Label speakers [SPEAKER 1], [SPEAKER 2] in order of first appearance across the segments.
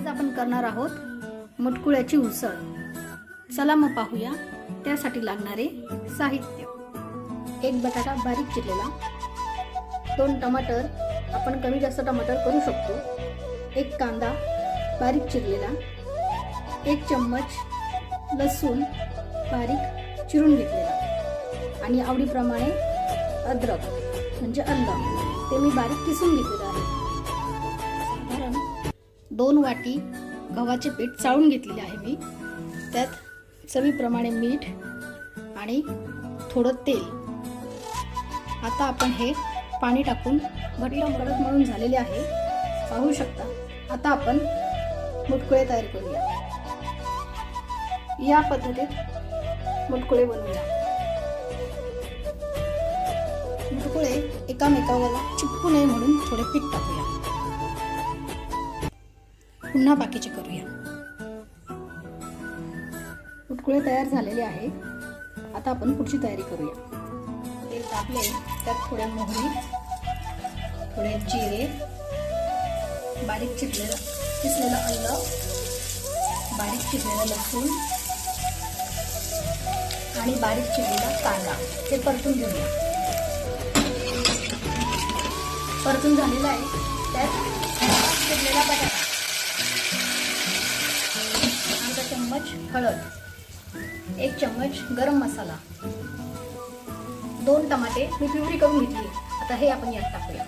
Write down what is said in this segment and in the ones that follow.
[SPEAKER 1] आज आपण करणार आहोत मुटकुळ्याची उसळ. चला मग पाहूया त्यासाठी लागणारे साहित्य. एक बटाटा बारीक चिरलेला. दोन टमाटर आपण कमी जास्त टमाटर करू शकतो. एक कांदा बारीक चिरलेला. एक चम्मच लसूण बारीक चिरून घेतलेला. आणि आवडीप्रमाणे अद्रक म्हणजे अल्लं ते मी बारीक किसून घेतलेलं आहे. दोन वाटी गव्हाचे पीठ चाळून घेतलेले आहे मी. त्यात चवीप्रमाणे मीठ आणि थोडं तेल. आता आपण हे पाणी टाकून घट्ट कडक म्हणून झालेले आहे. पाहू शकता. आता आपण मुटकुळे तयार करूया. या पद्धतीत मुटकुळे बनवूया. मुटकुळे एकामेकावर चिपकू नये म्हणून थोडे पीठ टाकूया. पुन्हा बाकीचे करूया. उटकुळे तयार झालेले आहे. आता आपण पुढची तयारी करूया. तेल टाकले त्यात थोड्या मोहरी थोडे जिरे बारीक चिरलेलं किसलेलं अल्ल बारीक चिरलेलं लसूण आणि बारीक चिरलेला कांदा. ते परतून घेऊया. परतून झालेला आहे. त्यात चिरलेला बटाटा. हळद एक चम्मच गरम मसाला दोन टमाटे मी पिवळी करून घेतली. आता हे आपण यात टाकूया.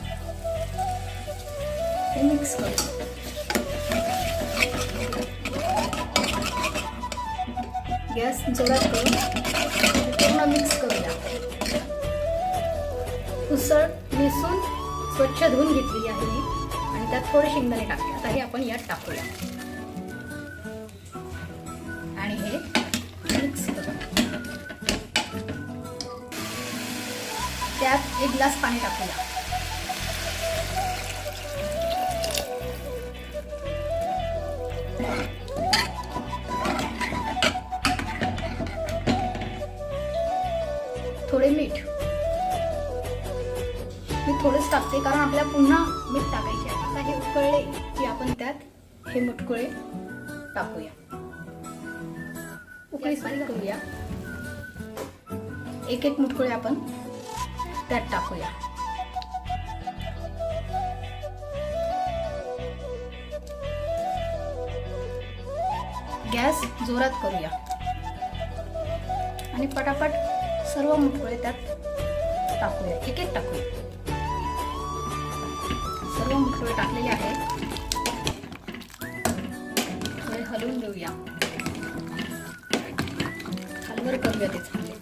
[SPEAKER 1] हे मिक्स करू. गॅस जोरात करून पूर्ण मिक्स करूया. उसळ मिसून स्वच्छ धुवून घेतली आहे मी. आणि त्यात थोडे शेंगदाणे टाकले आता हे आपण यात टाकूया. आणि हे मिक्स करू त्यात एक ग्लास पाणी टाकूया. थोडे मीठ. मी थोडंच टाकते कारण आपल्याला पुन्हा मीठ टाकायचे आता हे उकळले की आपण त्यात हे मुटकुळे टाकूया. बारीक करूया. एक एक मुठकुळे आपण त्यात टाकूया. गॅस जोरात करूया. आणि पटापट सर्व मुठकुळे त्यात टाकूया. एक एक टाकूया. सर्व मुठकुळे टाकलेले आहेत. हलवून देऊया हलवर करूया ते चांगले.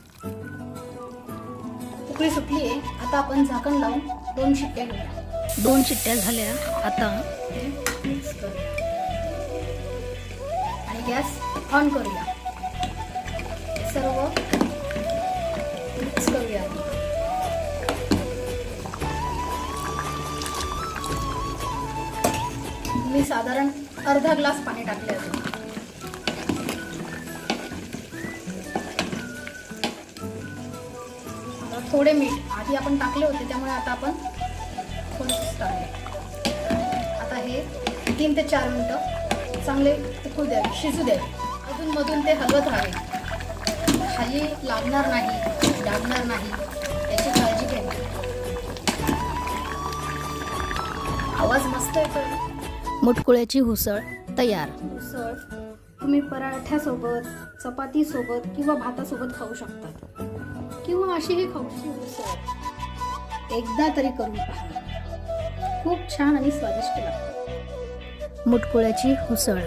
[SPEAKER 1] उकळी सुटली आहे आता आपण झाकण लावून दोन शिट्ट्या घेऊया. दोन शिट्ट्या झाल्या. आता हे मिक्स करूया. आणि गॅस ऑन करूया. सर्व मिक्स करूया मी साधारण अर्धा ग्लास पाणी टाकले असेल थोडे मीठ. आधी आपण टाकले होते त्यामुळे आता आपण टाकले. आता हे तीन ते चार मिनटं चांगले उकळू द्यावे शिजू द्यावे. अजून मधून ते हलवत राहावे. खाली लागणार नाही लागणार नाही याची काळजी घ्यावी आवाज मस्त येतोय मुटकुळ्याची हुसळ तयार. उसळ तुम्ही पराठ्यासोबत चपातीसोबत किंवा भातासोबत खाऊ शकता. किंवा अशीही खाऊ उसळ एकदा तरी करून पहा. खूप छान आणि स्वादिष्ट लागते. मुटकुळ्याची हुसळ